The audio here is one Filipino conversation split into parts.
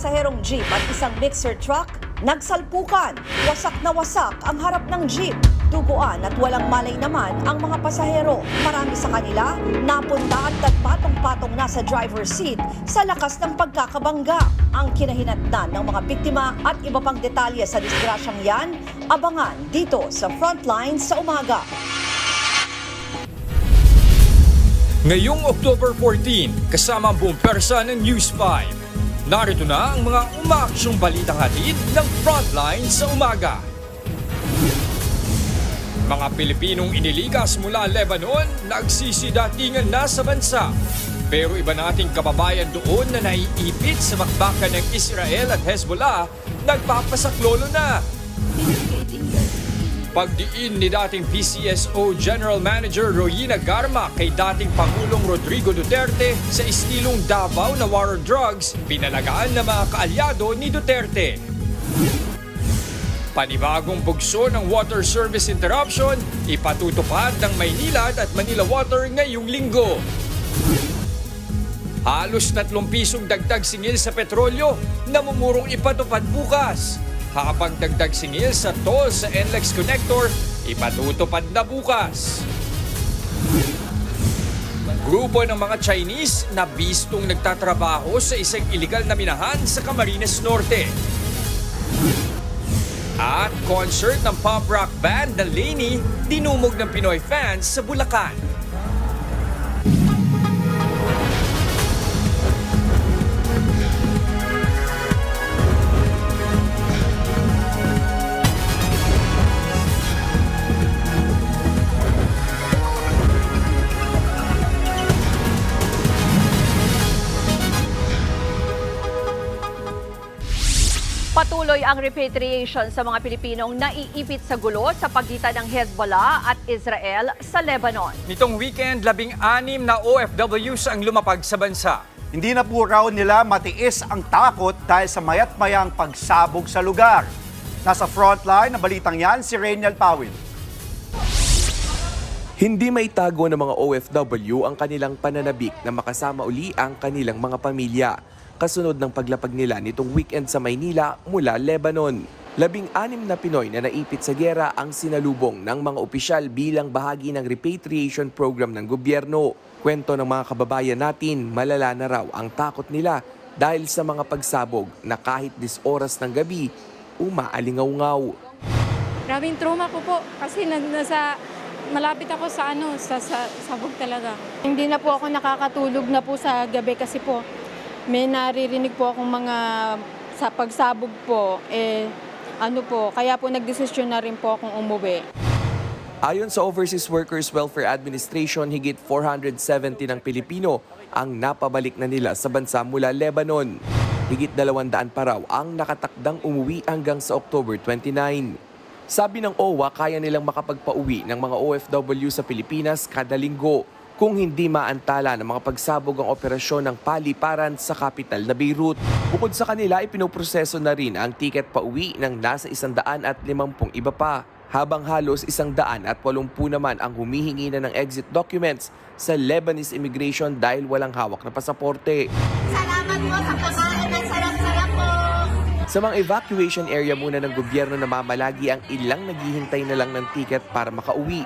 pasaherong jeep at isang mixer truck nagsalpukan. Wasak na wasak ang harap ng jeep. Duguan at walang malay naman ang mga pasahero. Marami sa kanila napunta at nagpatong-patong na sa driver's seat sa lakas ng pagkakabangga. Ang kinahinatnan ng mga biktima at iba pang detalye sa disgrasyang yan, abangan dito sa Frontline sa umaga. Ngayong October 14, kasama ang buong persa ng News 5. Narito na ang mga umaaksyong balitang hatid ng Frontline sa umaga. Mga Pilipinong iniligas mula Lebanon, nagsisidatingan na sa bansa. Pero iba nating kababayan doon na naiipit sa bakbakan ng Israel at Hezbollah, nagpapasaklolo na. Pagdiin ni dating PCSO General Manager Royina Garma kay dating Pangulong Rodrigo Duterte sa estilong Davao na war drugs, pinalagaan ng mga kaalyado ni Duterte. Panibagong bugso ng water service interruption, ipatutupad ng Maynilad at Manila Water ngayong linggo. Halos 3 pisong dagdag singil sa petrolyo, namumurong ipatupad bukas. Habang dagdag singil sa toll sa NLEX Connector, ipatutupad na bukas. Grupo ng mga Chinese na bistong nagtatrabaho sa isang iligal na minahan sa Camarines Norte. At concert ng pop rock band na Laney, dinumog ng Pinoy fans sa Bulacan. Patuloy ang repatriation sa mga Pilipinong naiipit sa gulo sa pagitan ng Hezbollah at Israel sa Lebanon. Nitong weekend, labing-anim na OFWs ang lumapag sa bansa. Hindi na po raw nila matiis ang takot dahil sa mayat mayang pagsabog sa lugar. Nasa frontline na balitang yan si Rainiel Pawil. Hindi may tago ng mga OFW ang kanilang pananabik na makasama uli ang kanilang mga pamilya. Kasunod ng paglapag nila nitong weekend sa Maynila mula Lebanon. Labing-anim na Pinoy na naipit sa gera ang sinalubong ng mga opisyal bilang bahagi ng repatriation program ng gobyerno. Kwento ng mga kababayan natin, malala na raw ang takot nila dahil sa mga pagsabog na kahit dis oras ng gabi, umaalingaw-ngaw. Grabing trauma ko po kasi na, nasa malapit ako sa ano sa, sa sabog talaga. Hindi na po ako nakakatulog na po sa gabi kasi po may naririnig po akong mga sa pagsabog po eh ano po kaya po nagdesisyon na rin po akong umuwi. Ayon sa Overseas Workers Welfare Administration, higit 470 ng Pilipino ang napabalik na nila sa bansa mula Lebanon. Higit 200 pa raw ang nakatakdang umuwi hanggang sa October 29. Sabi ng OWA, kaya nilang makapagpauwi ng mga OFW sa Pilipinas kada linggo kung hindi maantala ng mga pagsabog ang operasyon ng paliparan sa kapital na Beirut. Bukod sa kanila, ipinoproseso na rin ang tiket pauwi ng nasa 150 iba pa habang halos isang daan at walumpu naman ang humihingi na ng exit documents sa Lebanese immigration dahil walang hawak na pasaporte. Salamat po sa pagkain ng. Sa mga evacuation area muna ng gobyerno na mamalagi ang ilang naghihintay na lang ng tiket para makauwi.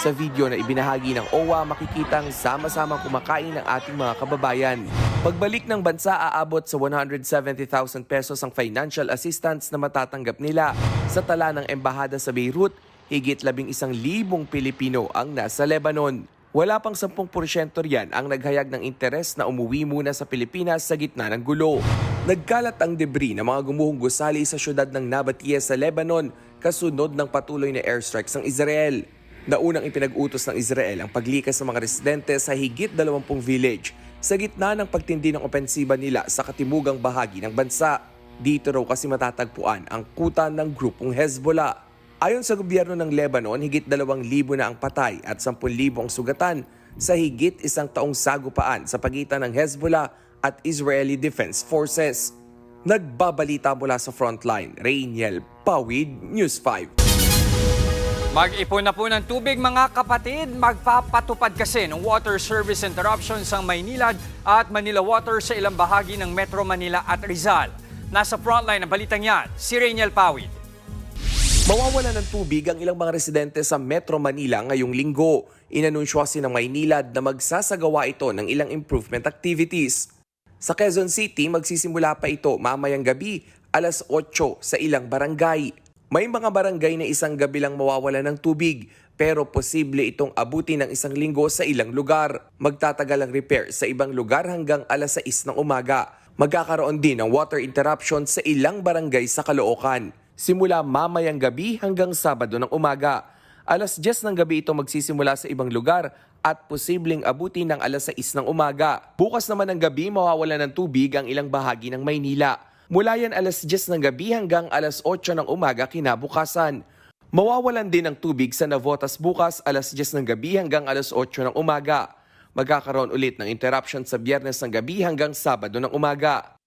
Sa video na ibinahagi ng OWA, makikita ang sama-sama kumakain ng ating mga kababayan. Pagbalik ng bansa, aabot sa 170,000 pesos ang financial assistance na matatanggap nila. Sa tala ng embahada sa Beirut, higit 11,000 Pilipino ang nasa Lebanon. Wala pang 10% riyan ang naghayag ng interes na umuwi muna sa Pilipinas sa gitna ng gulo. Nagkalat ang debris ng mga gumuhong gusali sa syudad ng Nabatea sa Lebanon kasunod ng patuloy na airstrikes ng Israel. Naunang ipinag-utos ng Israel ang paglikas ng mga residente sa higit 20 village sa gitna ng pagtindi ng opensiba nila sa katimugang bahagi ng bansa. Dito raw kasi matatagpuan ang kuta ng grupong Hezbollah. Ayon sa gobyerno ng Lebanon, higit 2,000 na ang patay at 10,000 ang sugatan sa higit isang taong sagupaan sa pagitan ng Hezbollah at Israeli Defense Forces. Nagbabalita mula sa frontline, Rainiel Pawid, News 5. Mag-ipon na po ng tubig mga kapatid. Magpapatupad kasi ng water service interruption sa Maynilad at Manila Water sa ilang bahagi ng Metro Manila at Rizal. Nasa frontline ng balitang yan, si Rainiel Pawid. Mawawala ng tubig ang ilang mga residente sa Metro Manila ngayong linggo. Inanunsyo kasi ng Maynilad na magsasagawa ito ng ilang improvement activities. Sa Quezon City, magsisimula pa ito mamayang gabi, alas 8 sa ilang barangay. May mga barangay na isang gabi lang mawawala ng tubig, pero posible itong abutin ng isang linggo sa ilang lugar. Magtatagal ang repair sa ibang lugar hanggang alas 6 ng umaga. Magkakaroon din ng water interruption sa ilang barangay sa Caloocan. Simula mamayang gabi hanggang Sabado ng umaga. Alas 10 ng gabi ito magsisimula sa ibang lugar at posibleng abutin ng alas 6 ng umaga. Bukas naman ng gabi mawawala ng tubig ang ilang bahagi ng Maynila. Mula yan alas 10 ng gabi hanggang alas 8 ng umaga kinabukasan. Mawawalan din ng tubig sa Navotas bukas alas 10 ng gabi hanggang alas 8 ng umaga. Magkakaroon ulit ng interruption sa biyernes ng gabi hanggang Sabado ng umaga.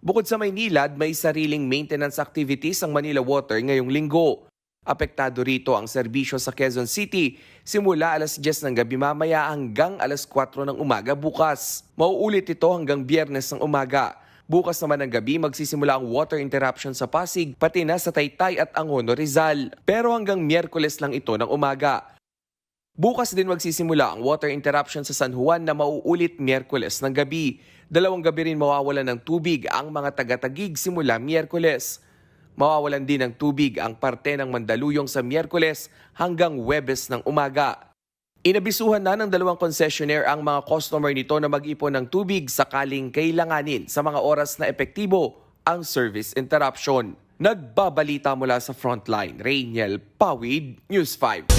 Bukod sa Maynilad, may sariling maintenance activities ang Manila Water ngayong linggo. Apektado rito ang serbisyo sa Quezon City simula alas 10 ng gabi mamaya hanggang alas 4 ng umaga bukas. Mauulit ito hanggang biyernes ng umaga. Bukas naman ng gabi magsisimula ang water interruption sa Pasig pati na sa Taytay at Angono Rizal. Pero hanggang Miyerkules lang ito ng umaga. Bukas din magsisimula ang water interruption sa San Juan na mauulit Miyerkules ng gabi. Dalawang gabi rin mawawalan ng tubig ang mga taga-tagig simula Miyerkules. Mawawalan din ng tubig ang parte ng Mandaluyong sa Miyerkules hanggang Webes ng umaga. Inabisuhan na ng dalawang concessionaire ang mga customer nito na mag-ipon ng tubig sakaling kailanganin sa mga oras na epektibo ang service interruption. Nagbabalita mula sa Frontline, Rainiel Pawid, News 5.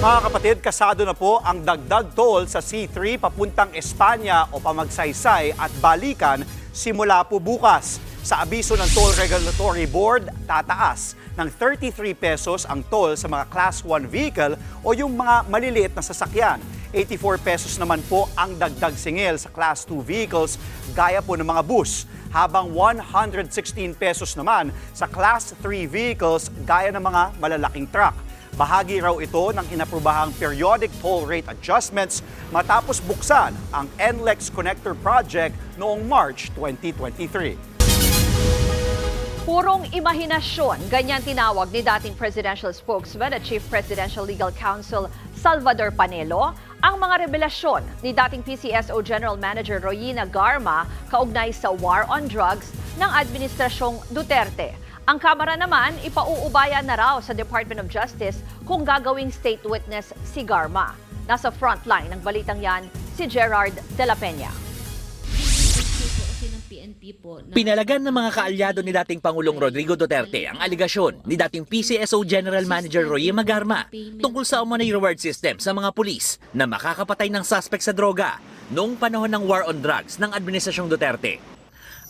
Mga kapatid, kasado na po ang dagdag toll sa C3 papuntang Espanya o pamagsaysay at balikan simula po bukas. Sa abiso ng Toll Regulatory Board, tataas ng 33 pesos ang toll sa mga Class 1 vehicle o yung mga maliliit na sasakyan. 84 pesos naman po ang dagdag singil sa Class 2 vehicles gaya po ng mga bus habang 116 pesos naman sa Class 3 vehicles gaya ng mga malalaking truck. Bahagi raw ito ng inaprubahang periodic toll rate adjustments matapos buksan ang NLEX Connector Project noong March 2023. Purong imahinasyon, ganyan tinawag ni dating presidential spokesman at Chief Presidential Legal Counsel Salvador Panelo ang mga revelasyon ni dating PCSO General Manager Royina Garma kaugnay sa war on drugs ng Administrasyong Duterte. Ang Kamara naman, ipauubaya na raw sa Department of Justice kung gagawing state witness si Garma. Nasa frontline ng balitang yan, si Gerard de la Peña. Pinalagan ng mga kaalyado ni dating Pangulong Rodrigo Duterte ang aligasyon ni dating PCSO General Manager Roy Magarma tungkol sa umanay reward system sa mga pulis na makakapatay ng suspect sa droga noong panahon ng war on drugs ng Administrasyong Duterte.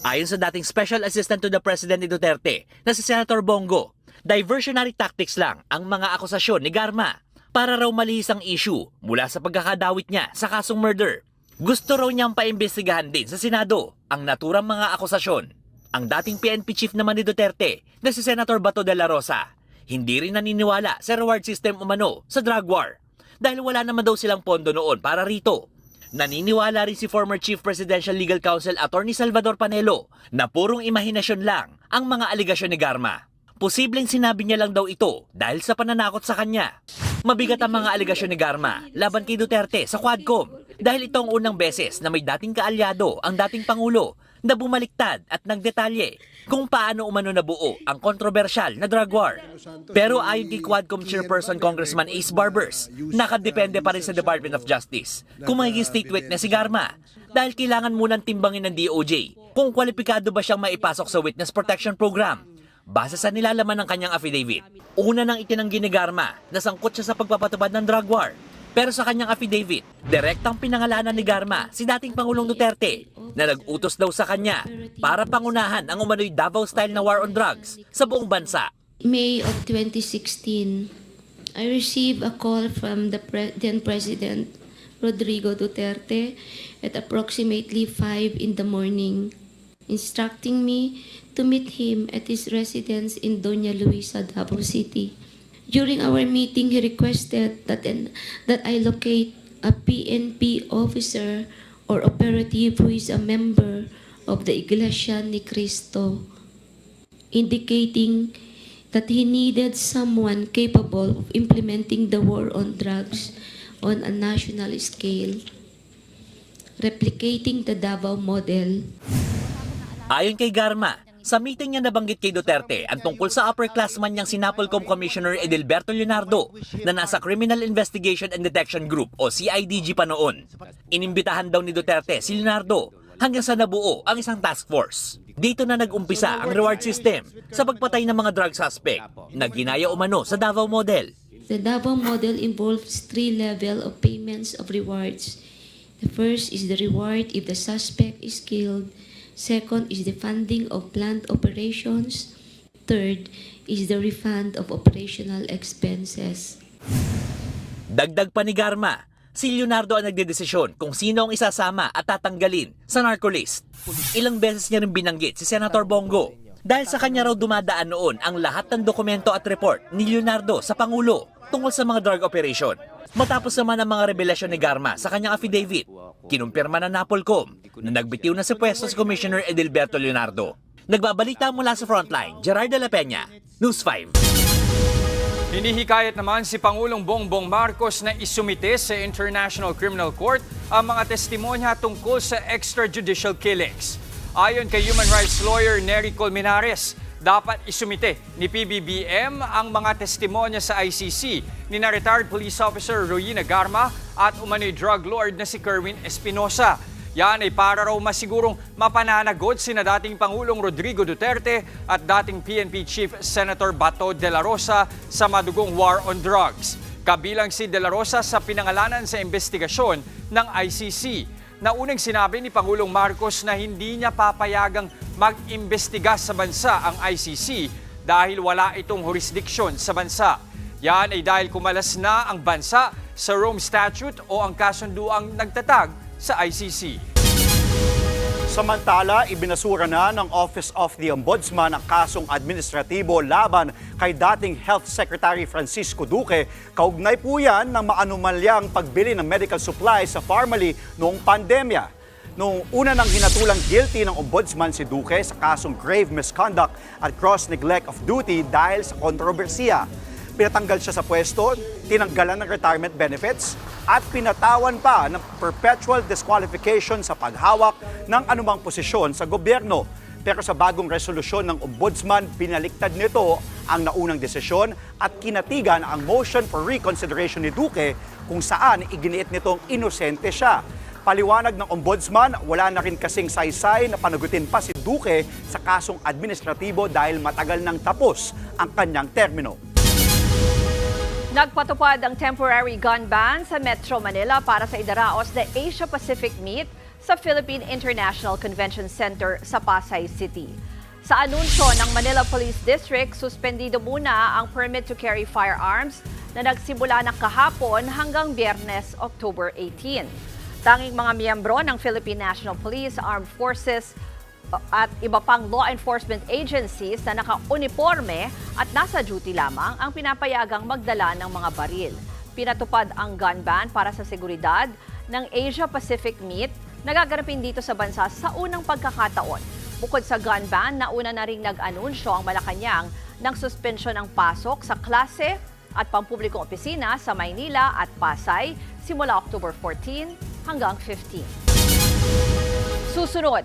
Ayon sa dating Special Assistant to the President ni Duterte na si Senator Bongo, diversionary tactics lang ang mga akusasyon ni Garma para raw malihis ang issue mula sa pagkakadawit niya sa kasong murder. Gusto raw niyang paimbestigahan din sa Senado ang naturang mga akusasyon. Ang dating PNP chief naman ni Duterte na si Senator Bato de la Rosa, hindi rin naniniwala sa reward system umano sa drug war dahil wala naman daw silang pondo noon para rito. Naniniwala rin si former Chief Presidential Legal Counsel Attorney Salvador Panelo na purong imahinasyon lang ang mga aligasyon ni Garma. Posibleng sinabi niya lang daw ito dahil sa pananakot sa kanya. Mabigat ang mga aligasyon ni Garma laban kay Duterte sa Quadcom dahil ito ang unang beses na may dating kaalyado ang dating Pangulo na bumaliktad at nagdetalye kung paano umano nabuo ang kontrobersyal na drug war. Pero ayon kay Quadcom Chairperson Congressman Ace Barbers, nakadepende pa rin sa Department of Justice kung magiging state witness si Garma dahil kailangan munang timbangin ng DOJ kung kwalipikado ba siyang maipasok sa Witness Protection Program base sa nilalaman ng kanyang affidavit. Una nang itinanggi ni Garma na sangkot siya sa pagpapatupad ng drug war. Pero sa kanyang affidavit, direktang pinangalanan ni Garma si dating Pangulong Duterte na nag-utos daw sa kanya para pangunahan ang umano'y Davao style na war on drugs sa buong bansa. May of 2016, I received a call from the pre- then President Rodrigo Duterte at approximately 5 in the morning, instructing me to meet him at his residence in Doña Luisa, Davao City. During our meeting, he requested that, an, that I locate a PNP officer or operative who is a member of the Iglesia ni Cristo, indicating that he needed someone capable of implementing the war on drugs on a national scale, replicating the Davao model. Ayon kay Garma, sa meeting niya nabanggit kay Duterte ang tungkol sa upperclassman niyang Sinapolcom Commissioner Edilberto Leonardo na nasa Criminal Investigation and Detection Group o CIDG pa noon. Inimbitahan daw ni Duterte si Leonardo hanggang sa nabuo ang isang task force. Dito na nag-umpisa ang reward system sa pagpatay ng mga drug suspect na ginaya umano sa Davao Model. The Davao model involves three level of payments of rewards. The first is the reward if the suspect is killed. Second is the funding of planned operations. Third is the refund of operational expenses. Dagdag pa ni Garma, si Leonardo ang nagdedesisyon kung sino ang isasama at tatanggalin sa narcolist. Ilang beses niya rin binanggit si Senator Bongo dahil sa kanya raw dumadaan noon ang lahat ng dokumento at report ni Leonardo sa Pangulo tungkol sa mga drug operation. Matapos naman ang mga revelasyon ni Garma sa kanyang affidavit, kinumpirma na Napolcom na nagbitiw na si pwesto si Commissioner Edilberto Leonardo. Nagbabalita mula sa frontline, Gerard de la Peña, News 5. Hinihikayat naman si Pangulong Bongbong Marcos na isumite sa International Criminal Court ang mga testimonya tungkol sa extrajudicial killings. Ayon kay human rights lawyer Nery Colmenares, dapat isumite ni PBBM ang mga testimonya sa ICC ni na retired police officer Royina Garma at umano'y drug lord na si Kerwin Espinosa. Yan ay para raw masigurong mapananagot sina dating Pangulong Rodrigo Duterte at dating PNP Chief Senator Bato de la Rosa sa madugong war on drugs. Kabilang si de la Rosa sa pinangalanan sa investigasyon ng ICC. Naunang sinabi ni Pangulong Marcos na hindi niya papayagang mag-imbestiga sa bansa ang ICC dahil wala itong jurisdiksyon sa bansa. Yan ay dahil kumalas na ang bansa sa Rome Statute o ang kasunduang nagtatag sa ICC. Samantala, ibinasura na ng Office of the Ombudsman ang kasong administratibo laban kay dating Health Secretary Francisco Duque. Kaugnay po yan ng maanumalyang pagbili ng medical supplies sa Pharmaly noong pandemya. Noong una nang hinatulang guilty ng ombudsman si Duque sa kasong grave misconduct at gross neglect of duty dahil sa kontrobersiya. Pinatanggal siya sa pwesto, tinanggalan ng retirement benefits, at pinatawan pa ng perpetual disqualification sa paghawak ng anumang posisyon sa gobyerno. Pero sa bagong resolusyon ng ombudsman, pinaliktad nito ang naunang desisyon at kinatigan ang motion for reconsideration ni Duque kung saan iginiit nitong inosente siya. Paliwanag ng ombudsman, wala na rin kasing saysay na panagutin pa si Duque sa kasong administratibo dahil matagal nang tapos ang kanyang termino. Nagpatupad ang temporary gun ban sa Metro Manila para sa idaraos na Asia Pacific Meet sa Philippine International Convention Center sa Pasay City. Sa anunsyo ng Manila Police District, suspendido muna ang permit to carry firearms na nagsimula na kahapon hanggang biyernes, October 18. Tanging mga miyembro ng Philippine National Police, Armed Forces, at iba pang law enforcement agencies na naka-uniforme at nasa duty lamang ang pinapayagang magdala ng mga baril. Pinatupad ang gun ban para sa seguridad ng Asia-Pacific Meet na gaganapin dito sa bansa sa unang pagkakataon. Bukod sa gun ban, nauna na rin nag-anunsyo ang Malacanang ng suspensyon ng pasok sa klase at pampublikong opisina sa Maynila at Pasay simula October 14 hanggang 15. Susunod,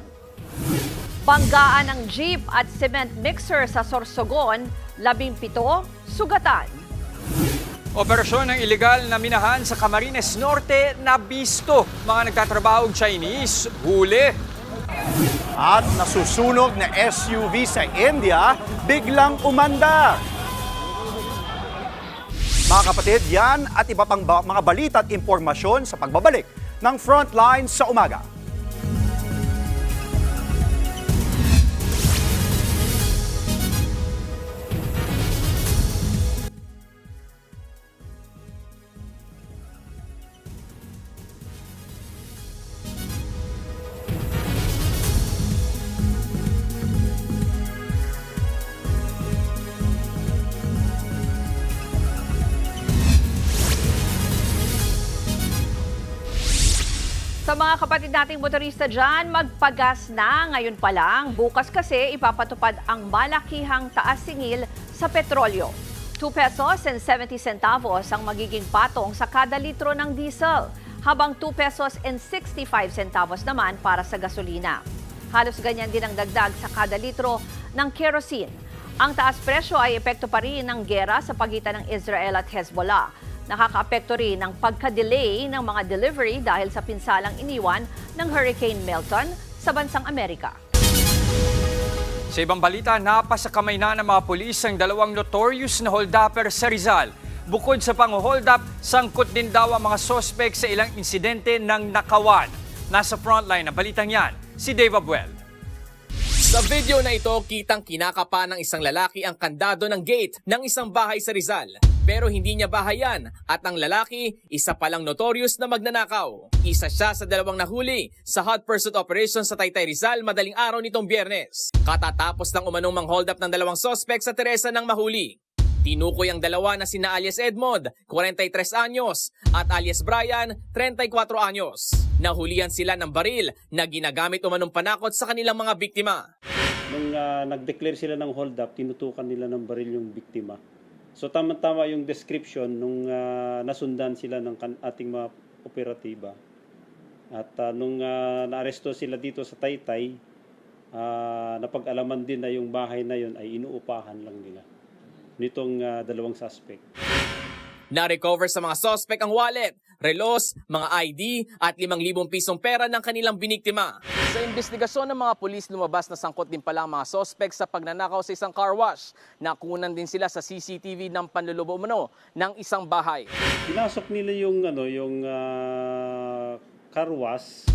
Banggaan ng jeep at cement mixer sa Sorsogon, labing pito, sugatan. Operasyon ng illegal na minahan sa Camarines Norte na bisto. Mga nagtatrabahong Chinese, huli. At nasusunog na SUV sa India, biglang umandar. Mga kapatid, yan at iba pang ba- mga balita at impormasyon sa pagbabalik ng Frontline sa umaga. Sa mga kapatid nating motorista dyan, magpagas na ngayon pa lang. Bukas kasi ipapatupad ang malakihang taas singil sa petrolyo. 2 pesos and 70 centavos ang magiging patong sa kada litro ng diesel, habang 2 pesos and 65 centavos naman para sa gasolina. Halos ganyan din ang dagdag sa kada litro ng kerosene. Ang taas presyo ay epekto pa rin ng gera sa pagitan ng Israel at Hezbollah. Nakakaapekto rin ang pagka-delay ng mga delivery dahil sa pinsalang iniwan ng Hurricane Milton sa bansang Amerika. Sa ibang balita, napasa kamay na ng mga pulis ang dalawang notorious na holdupper sa Rizal. Bukod sa pang-hold up, sangkot din daw ang mga sospek sa ilang insidente ng nakawan. Nasa frontline ng balitang yan, si Dave Abuel. Sa video na ito, kitang kinakapa ng isang lalaki ang kandado ng gate ng isang bahay sa Rizal. Pero hindi niya bahay yan at ang lalaki, isa palang notorious na magnanakaw. Isa siya sa dalawang nahuli sa hot pursuit operation sa Taytay Rizal madaling araw nitong biyernes. Katatapos ng umanong mang hold up ng dalawang sospek sa Teresa ng mahuli. Tinukoy ang dalawa na sina alias Edmond, 43 anyos, at alias Brian, 34 anyos. Nahulihan sila ng baril na ginagamit umanong panakot sa kanilang mga biktima. Nung ah, nag-declare sila ng hold up, tinutukan nila ng baril yung biktima. So tama-tama yung description nung ah, nasundan sila ng ating mga operatiba. At ah, nung ah, naaresto sila dito sa Taytay, ah, napag-alaman din na yung bahay na yun ay inuupahan lang nila nitong ah, dalawang suspect. Na-recover sa mga sospek ang wallet, relos, mga ID at 5,000 pisong pera ng kanilang biniktima. Sa investigasyon ng mga pulis, lumabas na sangkot din pala ang mga sospek sa pagnanakaw sa isang car wash. Nakunan din sila sa CCTV ng panlulubo umano ng isang bahay. Pinasok nila yung ano, yung ah, car wash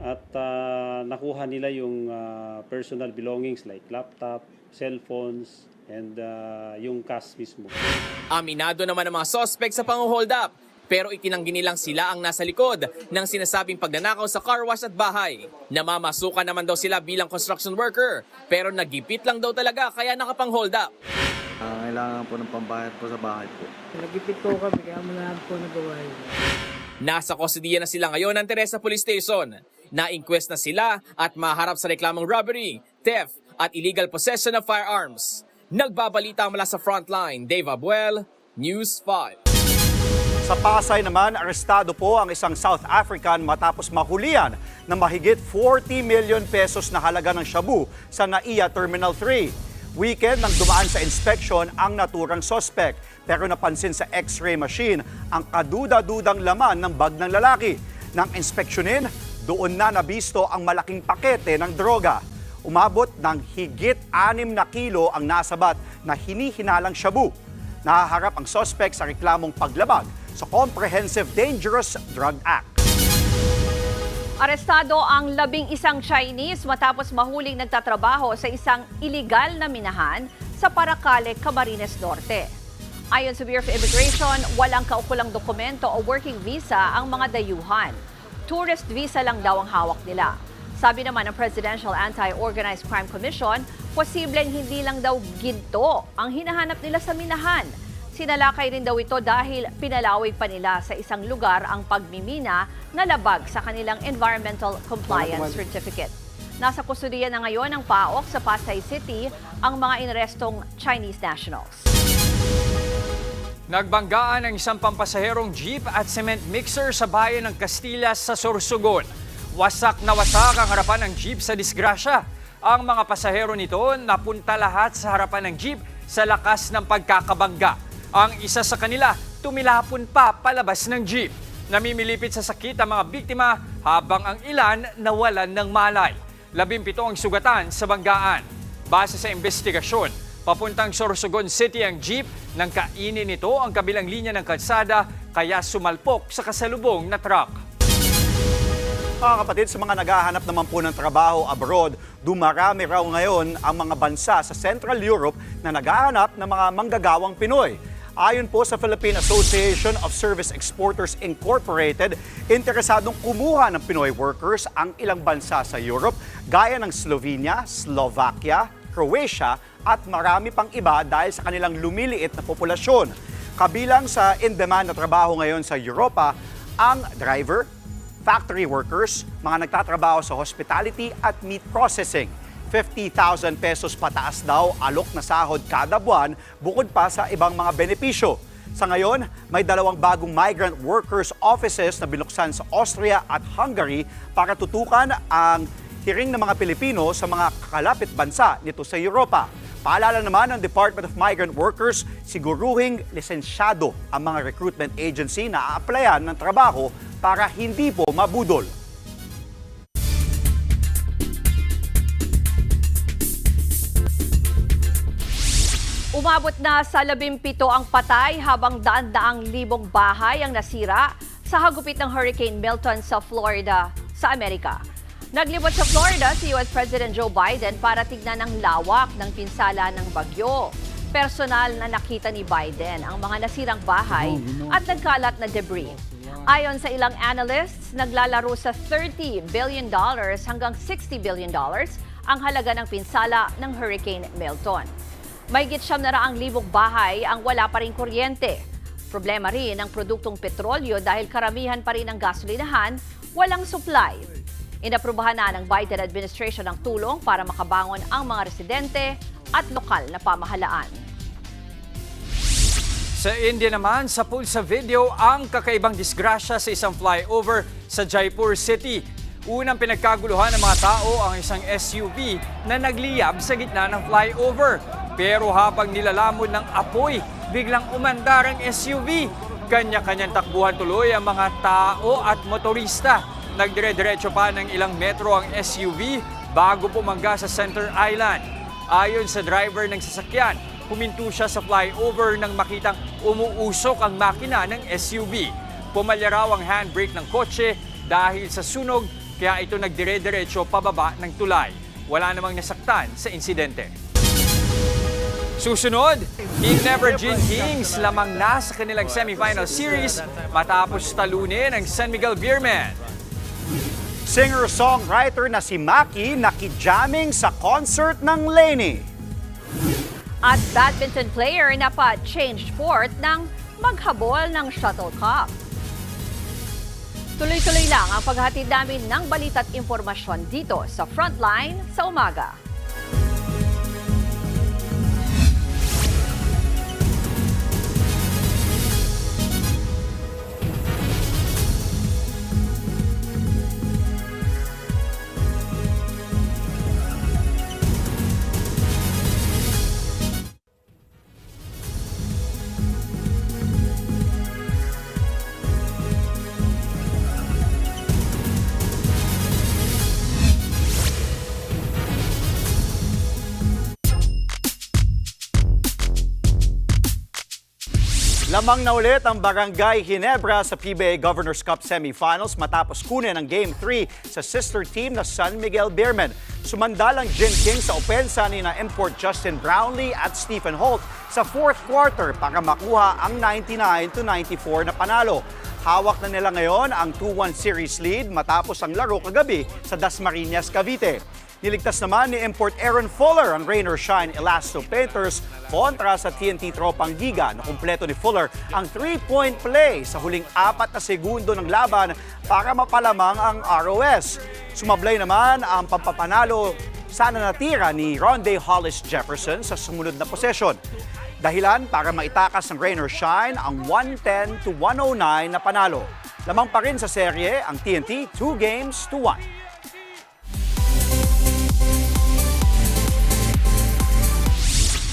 at ah, nakuha nila yung ah, personal belongings like laptop, cellphones, and ah, yung cash mismo. Aminado naman ang mga sospek sa pang-hold up. Pero itinanggi nilang sila ang nasa likod ng sinasabing pagnanakaw sa car wash at bahay. Namamasukan naman daw sila bilang construction worker. Pero nagipit lang daw talaga kaya nakapang-hold up. Ah, kailangan po ng pambayad po sa bahay po. Nagipit po kami, kaya muna po nagawa yun. Nasa kustodiya na sila ngayon ng Teresa Police Station. Na-inquest na sila at maharap sa reklamong robbery, theft at illegal possession of firearms. Nagbabalita mula sa frontline, Dave Abuel, News 5. Sa Pasay naman, arestado po ang isang South African matapos mahulihan ng mahigit 40 million pesos na halaga ng shabu sa NAIA Terminal 3. Weekend nang dumaan sa inspection ang naturang suspect pero napansin sa x-ray machine ang kaduda-dudang laman ng bag ng lalaki. Nang inspeksyonin, doon na nabisto ang malaking pakete ng droga. Umabot ng higit 6 na kilo ang nasabat na hinihinalang shabu. Nahaharap ang suspect sa reklamong paglabag sa Comprehensive Dangerous Drug Act. Arestado ang labing isang Chinese matapos mahuling nagtatrabaho sa isang iligal na minahan sa Paracale, Camarines Norte. Ayon sa Bureau of Immigration, walang kaukulang dokumento o working visa ang mga dayuhan. Tourist visa lang daw ang hawak nila. Sabi naman ng Presidential Anti-Organized Crime Commission, posibleng hindi lang daw ginto ang hinahanap nila sa minahan. Sinalakay rin daw ito dahil pinalawig pa nila sa isang lugar ang pagmimina na labag sa kanilang Environmental Compliance Certificate. Nasa kustudiya na ngayon ng PAOK sa Pasay City ang mga inarestong Chinese nationals. Nagbanggaan ang isang pampasaherong jeep at cement mixer sa bayan ng Castilla sa Sorsogon. Wasak na wasak ang harapan ng jeep sa disgrasya. Ang mga pasahero nito napunta lahat sa harapan ng jeep sa lakas ng pagkakabangga. Ang isa sa kanila tumilapon pa palabas ng jeep. Namimilipit sa sakit ang mga biktima habang ang ilan nawalan ng malay. Labimpito ang sugatan sa banggaan. Base sa investigasyon, papuntang Sorsogon City ang jeep nang kainin nito ang kabilang linya ng kalsada kaya sumalpok sa kasalubong na truck. Mga kapatid, sa mga naghahanap naman po ng trabaho abroad, dumarami raw ngayon ang mga bansa sa Central Europe na naghahanap ng mga manggagawang Pinoy. Ayon po sa Philippine Association of Service Exporters Incorporated, interesadong kumuha ng Pinoy workers ang ilang bansa sa Europe gaya ng Slovenia, Slovakia, Croatia at marami pang iba dahil sa kanilang lumiliit na populasyon. Kabilang sa in-demand na trabaho ngayon sa Europa, ang driver, factory workers, mga nagtatrabaho sa hospitality at meat processing. 50,000 pesos pataas daw alok na sahod kada buwan bukod pa sa ibang mga benepisyo. Sa ngayon, may dalawang bagong migrant workers offices na binuksan sa Austria at Hungary para tutukan ang hiring ng mga Pilipino sa mga kakalapit bansa nito sa Europa. Paalala naman ng Department of Migrant Workers, siguruhing lisensyado ang mga recruitment agency na a-applyan ng trabaho para hindi po mabudol. Umabot na sa labimpito ang patay habang daan-daang libong bahay ang nasira sa hagupit ng Hurricane Milton sa Florida, sa Amerika. Naglibot sa Florida si US President Joe Biden para tignan ang lawak ng pinsala ng bagyo. Personal na nakita ni Biden ang mga nasirang bahay at nagkalat na debris. Ayon sa ilang analysts, naglalaro sa 30 billion dollars hanggang 60 billion dollars ang halaga ng pinsala ng Hurricane Milton. May siyam na raang libong bahay ang wala pa rin kuryente. Problema rin ang produktong petrolyo dahil karamihan pa rin ng gasolinahan walang supply. Inaprubahan na ng Biden administration ang tulong para makabangon ang mga residente at lokal na pamahalaan. Sa India naman, sa pool sa video ang kakaibang disgrasya sa isang flyover sa Jaipur City. Unang pinagkaguluhan ng mga tao ang isang SUV na nagliyab sa gitna ng flyover. Pero habang nilalamon ng apoy, biglang umandar ang SUV. Kanya-kanyang takbuhan tuloy ang mga tao at motorista. Nagdire-diretso pa ng ilang metro ang SUV bago pumangga sa Center Island. Ayon sa driver ng sasakyan, huminto siya sa flyover nang makitang umuusok ang makina ng SUV. Pumalya raw ang handbrake ng kotse dahil sa sunog kaya ito nagdire-diretso pababa ng tulay. Wala namang nasaktan sa insidente. Susunod, Team Never Gene Kings lamang na sa kanilang semifinal series matapos talunin ang San Miguel Beermen. Singer-songwriter na si Maki nakijamming sa concert ng Lenny. At badminton player na pa-change sport ng maghabol ng shuttlecock. Tuloy-tuloy lang ang paghatid namin ng balita at impormasyon dito sa Frontline sa umaga. Lamang na ulit ang Barangay Ginebra sa PBA Governors Cup Semifinals matapos kunin ang Game 3 sa sister team na San Miguel Beermen. Sumandalang Gin King sa opensa ni na import Justin Brownlee at Stephen Holt sa fourth quarter para makuha ang 99 to 94 na panalo. Hawak na nila ngayon ang 2-1 series lead matapos ang laro kagabi sa Dasmariñas, Cavite. Niligtas naman ni import Aaron Fuller ang Rain or Shine Elasto Painters kontra sa TNT Tropang Giga na kumpleto ni Fuller ang three-point play sa huling apat na segundo ng laban para mapalamang ang ROS. Sumablay naman ang pampapanalo sana natira ni Ronde Hollis Jefferson sa sumunod na posesyon. Dahilan para maitakas ng Rain or Shine ang 110 to 109 na panalo. Lamang pa rin sa serye ang TNT 2 games to 1.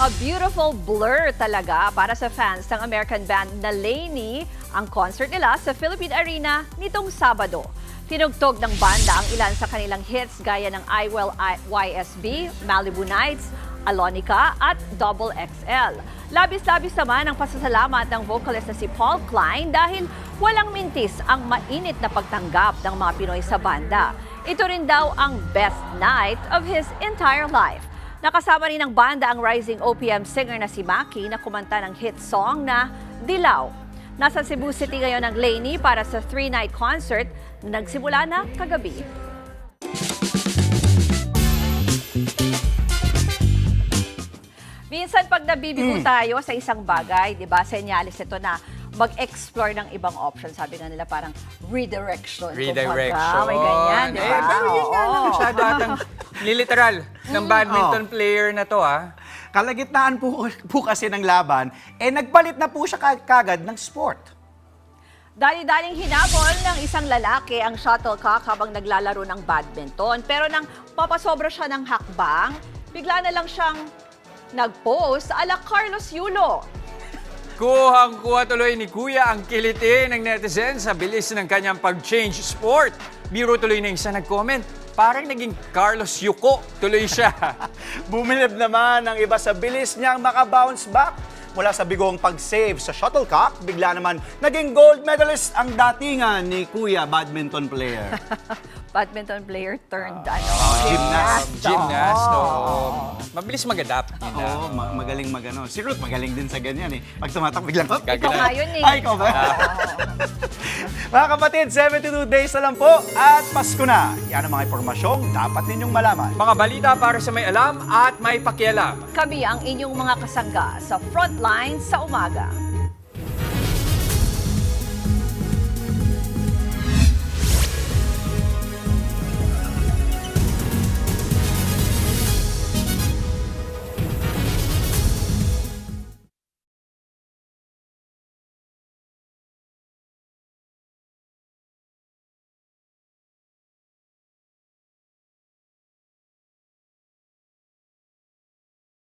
A beautiful blur talaga para sa fans ng American band na Laney ang concert nila sa Philippine Arena nitong Sabado. Tinugtog ng banda ang ilan sa kanilang hits gaya ng I Will YSB, Malibu Nights, Alonica at Double XL. Labis-labis naman ang pasasalamat ng vocalist na si Paul Klein dahil walang mintis ang mainit na pagtanggap ng mga Pinoy sa banda. Ito rin daw ang best night of his entire life. Nakasama rin ng banda ang rising OPM singer na si Maki na kumanta ng hit song na Dilaw. Nasa Cebu City ngayon ang Laney para sa three-night concert na nagsimula na kagabi. Minsan pag nabibigo tayo sa isang bagay, 'di ba? Senyales ito na mag-explore ng ibang options. Sabi nga nila parang redirection. Redirection. Kumbaga, may ganyan, di ba? Eh, pero yun nga lang masyado atang literal ng badminton player na to ah. Kalagitnaan po, po kasi ng laban, eh nagpalit na po siya ka- kagad ng sport. Dali-daling hinabol ng isang lalaki ang shuttlecock habang naglalaro ng badminton. Pero nang papasobra siya ng hakbang, bigla na lang siyang nag-post ala Carlos Yulo. Kuhang-kuha tuloy ni Kuya ang kiliti ng netizen sa bilis ng kanyang pag-change sport. Biro tuloy na isa nag-comment, parang naging Carlos Yuko tuloy siya. Bumilib naman ang iba sa bilis niyang makabounce back mula sa bigong pag-save sa shuttlecock. Bigla naman naging gold medalist ang datingan ni Kuya badminton player. Badminton player turned ano, gymnast. Gymnast, oo. Mabilis mag-adapt. Yun na. Oo, ma- magaling magano. Si Ruth magaling din sa ganyan eh. Pag tumatak biglang, oh, Ikaw nga yun eh. Ay, ikaw ba? mga kapatid, 72 days na lang po at Pasko na. Yan ang mga impormasyong dapat ninyong malaman. Mga balita para sa may alam at may pakialam. Kami ang inyong mga kasangga sa Frontline sa umaga.